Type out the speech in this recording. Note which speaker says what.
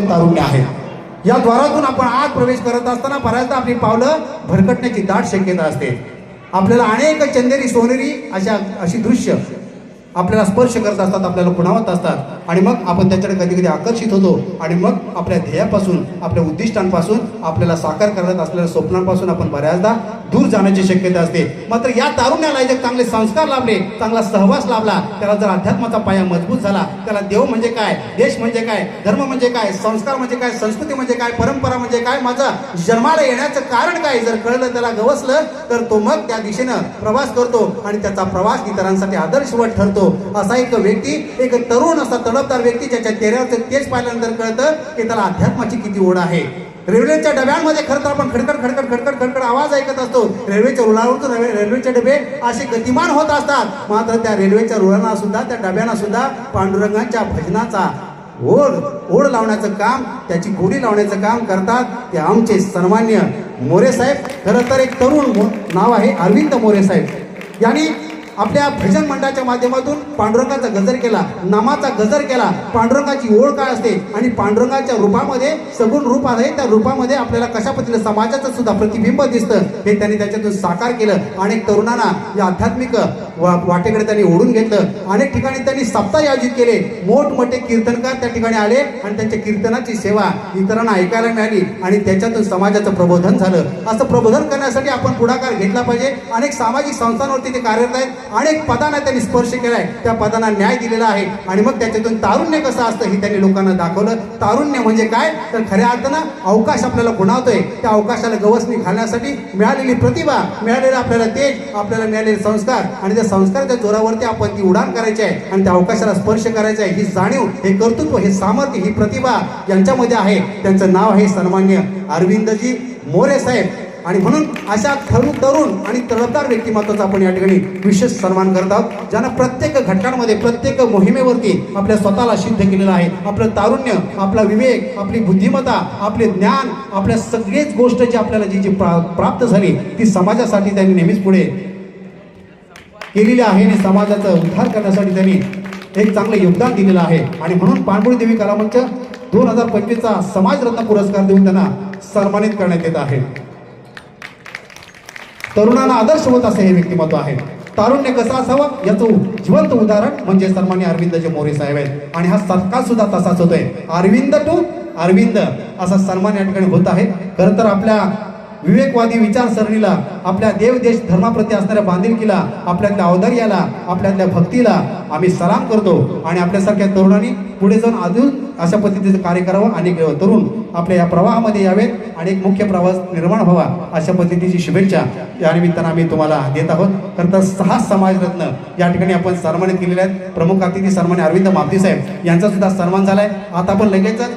Speaker 1: तारुण्य आहे. या द्वारातून आपण आत प्रवेश करत असताना बऱ्याचदा आपली पावलं भरकटण्याची दाट शक्यता असते. आपल्याला अनेक चंदेरी सोनेरी अशा अशी दृश्य आपल्याला स्पर्श करत असतात आपल्याला खुणावत असतात. आणि मग आपण त्याच्याकडे कधी कधी आकर्षित होतो आणि मग आपल्या ध्येयापासून आपल्या उद्दिष्टांपासून आपल्याला साकार करत असलेल्या स्वप्नांपासून आपण बऱ्याचदा दूर जाण्याची शक्यता असते. मात्र या तारुण्याला जर चांगले संस्कार लाभले चांगला सहवास लाभला त्याला जर अध्यात्माचा पाया मजबूत झाला त्याला देव म्हणजे काय देश म्हणजे काय धर्म म्हणजे काय संस्कार म्हणजे काय संस्कृती म्हणजे काय परंपरा म्हणजे काय माझं जन्माला येण्याचं कारण काय? जर कळलं त्याला गवसलं तर तो मग त्या दिशेनं प्रवास करतो आणि त्याचा प्रवास इतरांसाठी आदर्शवत ठरतो. असा एक व्यक्ती एक तरुण असा तडफदार व्यक्ती ज्याच्या चेहऱ्याचं तेच पाहिल्यानंतर कळतं की त्याला अध्यात्माची किती ओढ आहे. रेल्वेच्या डब्यांमध्ये खरं तर आपण खडखड खडखड खडखड खडखड आवाज ऐकत असतो. रेल्वेच्या रुळावरून रेल्वेचे डबे असे गतिमान होत असतात. मात्र त्या रेल्वेच्या रुळांना सुद्धा त्या डब्यांना सुद्धा पांडुरंगाच्या भजनाचा ओढ ओढ लावण्याचं काम त्याची गोडी लावण्याचं काम करतात. ते आमचे सन्मान्य मोरे साहेब. खरं तर एक तरुण नाव आहे अरविंद मोरे साहेब. यांनी आपल्या भजन मंडळाच्या माध्यमातून पांडुरंगाचा गजर केला नामाचा गजर केला. पांडुरंगाची ओळ काय असते? आणि पांडुरंगाच्या रूपामध्ये सगुण रूप आहे त्या रूपामध्ये आपल्याला कशा पद्धतीने समाजाचं सुद्धा प्रतिबिंब दिसतं हे त्यांनी त्याच्यातून साकार केलं. अनेक तरुणांना या आध्यात्मिक वा- वाटेकडे त्यांनी ओढून घेतलं. अनेक ठिकाणी त्यांनी सप्ताह आयोजित केले. मोठमोठे कीर्तनकार त्या ठिकाणी आले आणि त्यांच्या कीर्तनाची सेवा इतरांना ऐकायला मिळाली आणि त्याच्यातून समाजाचं प्रबोधन झालं. असं प्रबोधन करण्यासाठी आपण पुढाकार घेतला पाहिजे. अनेक सामाजिक संस्थांवरती ते कार्यरत आहेत. अनेक पदांना त्यांनी स्पर्श केलाय. त्या पदांना न्याय दिलेला आहे. आणि मग त्याच्यातून तारुण्य कसं असतं हे त्यांनी लोकांना दाखवलं. तारुण्य म्हणजे काय? तर खऱ्या अर्थानं अवकाश आपल्याला गुणावतोय त्या अवकाशाला गवसणी घालण्यासाठी मिळालेली प्रतिभा मिळालेलं आपल्याला तेज आपल्याला मिळालेले संस्कार आणि त्या संस्काराच्या जोरावरती आपण ती उडान करायची आहे आणि त्या अवकाशाला स्पर्श करायचा आहे. ही जाणीव हे कर्तृत्व हे सामर्थ्य ही प्रतिभा यांच्यामध्ये आहे. त्यांचं नाव आहे सन्मान्य अरविंदजी मोरे साहेब. आणि म्हणून अशा तरुण तरुण आणि तडफदार व्यक्तिमत्वाचा आपण या ठिकाणी विशेष सन्मान करत आहोत ज्यांना प्रत्येक घटकांमध्ये प्रत्येक मोहिमेवरती आपल्या स्वतःला सिद्ध केलेलं आहे. आपलं तारुण्य आपला विवेक आपली बुद्धिमत्ता आपले ज्ञान आपल्या सगळेच गोष्ट जी आपल्याला जी जी प्रा- प्राप्त झाली ती समाजासाठी त्यांनी नेहमीच पुढे केलेली आहे आणि समाजाचा उद्धार करण्यासाठी त्यांनी एक चांगलं योगदान दिलेलं आहे. आणि म्हणून पाणबुडी देवी कलामंच दोन हजार पंचवीसचा समाजरत्न पुरस्कार देऊन त्यांना सन्मानित करण्यात येत आहे. तरुणांना आदर्श होत असे हे व्यक्तिमत्व आहे. तारुण्य कसं असावं याचं जिवंत उदाहरण म्हणजे सन्मान्य अरविंदचे मोरे साहेब आहेत. आणि हा सत्कार सुद्धा तसाच होतोय. अरविंद टू अरविंद असा सन्मान या ठिकाणी होत आहे. खरं तर आपल्या विवेकवादी विचारसरणीला आपल्या देव देश धर्माप्रती असणाऱ्या बांधिलकीला आपल्यातल्या औदर्याला आपल्यातल्या भक्तीला आम्ही सलाम करतो आणि आपल्यासारख्या तरुणांनी पुढे जाऊन अजून अशा पद्धतीचं कार्य करावं आणि तरुण आपल्या या प्रवाहामध्ये यावेत आणि एक मुख्य प्रवास निर्माण व्हावा अशा पद्धतीची शुभेच्छा या निमित्तानं आम्ही तुम्हाला देत आहोत. खरं तर सहा समाजरत्न या ठिकाणी आपण सन्मानित केलेले आहेत. प्रमुख अतिथी सन्मान्य अरविंद मापती साहेब यांचा सुद्धा सन्मान झालाय. आता आपण लगेचच